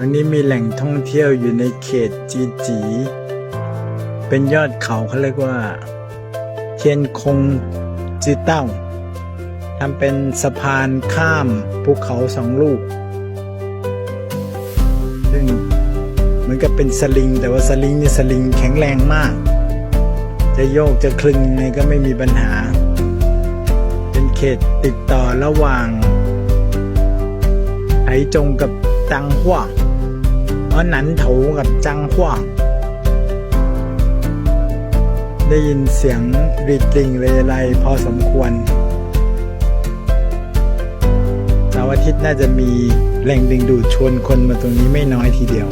ตรงนี้มีแหล่งท่องเที่ยวอยู่ในเขตจีจี เป็นยอดเขาเขาเรียกว่า เทียนคงจีเต้าทำเป็นสะพานข้ามภูเขาสองลูก ซึ่งเหมือนกับเป็นสลิง แต่ว่าสลิงนี่สลิงแข็งแรงมาก จะโยกจะคลึงยังไงก็ไม่มีปัญหา เป็นเขตติดต่อระหว่างไหจงกับจังหวาง เพราะนันโถกับจังหวางได้ยินเสียงรีดลิงเรไรพอสมควรเสาร์อาทิตย์น่าจะมีแหล่งดึงดูดชวนคนมาตรงนี้ไม่น้อยทีเดียว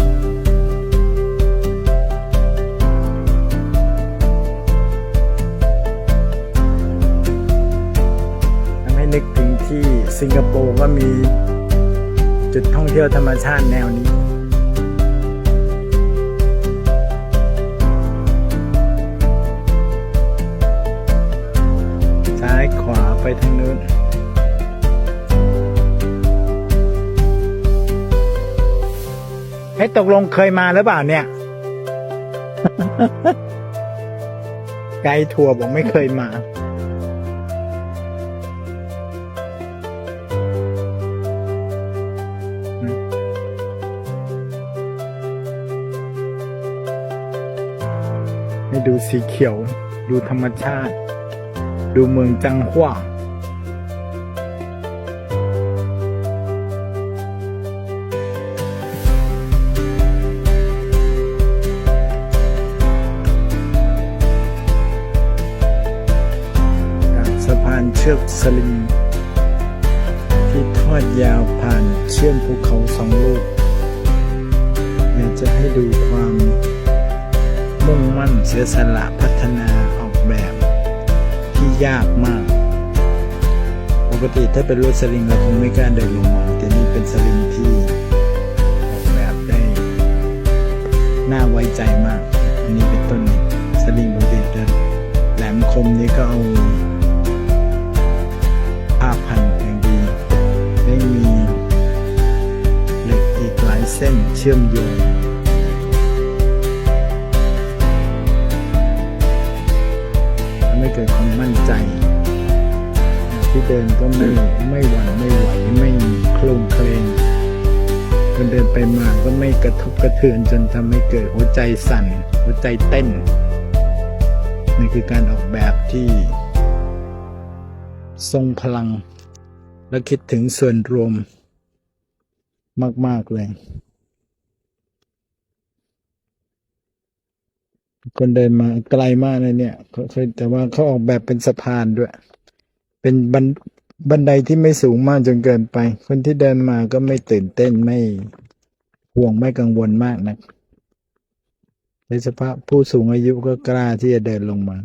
ทำให้นึกถึงที่สิงคโปร์ก็มีจุดท่องเที่ยวธรรมชาติแนวนี้ายขวาไปทางนู้นให้ตกลงเคยมาหรือเปล่าเนี่ย ไกด์ทัวร์บอกไม่เคยมา ให้ดูสีเขียว ดูธรรมชาติ ดูเมืองจังหวะสะพานเชือกสลิงที่ทอดยาวผ่านเชื่อมภูเขาสองลูกอยากจะให้ดูความมุ่งมั่นเสียสละพัฒนา ที่ยากมาก ปกติถ้าเป็นรถสลิงเราคงไม่กล้าเดินลงมา แต่นี่เป็นสลิงที่ออกแบบได้น่าไว้ใจมาก อันนี้เป็นต้นสลิงปกติจะแหลมคมนี่ก็เอาผ้าพันอย่างดีได้มีเหล็กอีกหลายเส้นเชื่อมโยง มั่นใจ ที่เดินก็ไม่ไม่หวั่นไม่ไหวไม่โคลงเคลงคนเดินไปมาก็ไม่กระทบกระเทือนจนทำให้เกิดหัวใจสั่น หัวใจเต้นนี่คือการออกแบบที่ ทรงพลัง และคิดถึงส่วนรวม มาก ๆ เลย คนเดินมาไกลมากเลยเนี่ยแต่ว่าเขาออกแบบเป็นสะพานด้วย เป็นบันบันไดที่ไม่สูงมากจนเกินไป คนที่เดินมาก็ไม่ตื่นเต้นไม่ห่วงไม่กังวลมากนะักโดยเฉพาะผู้สูงอายุก็กล้าที่จะเดินลงมา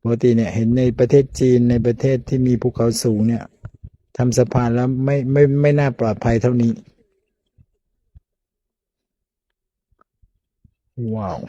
ปกติเนี่ยเห็นในประเทศจีนในประเทศที่มีภูเขาสูงเนี่ยทำสะพานแล้วไม่ไม่ไม่น่าปลอดภัยเท่านี้ ว้าว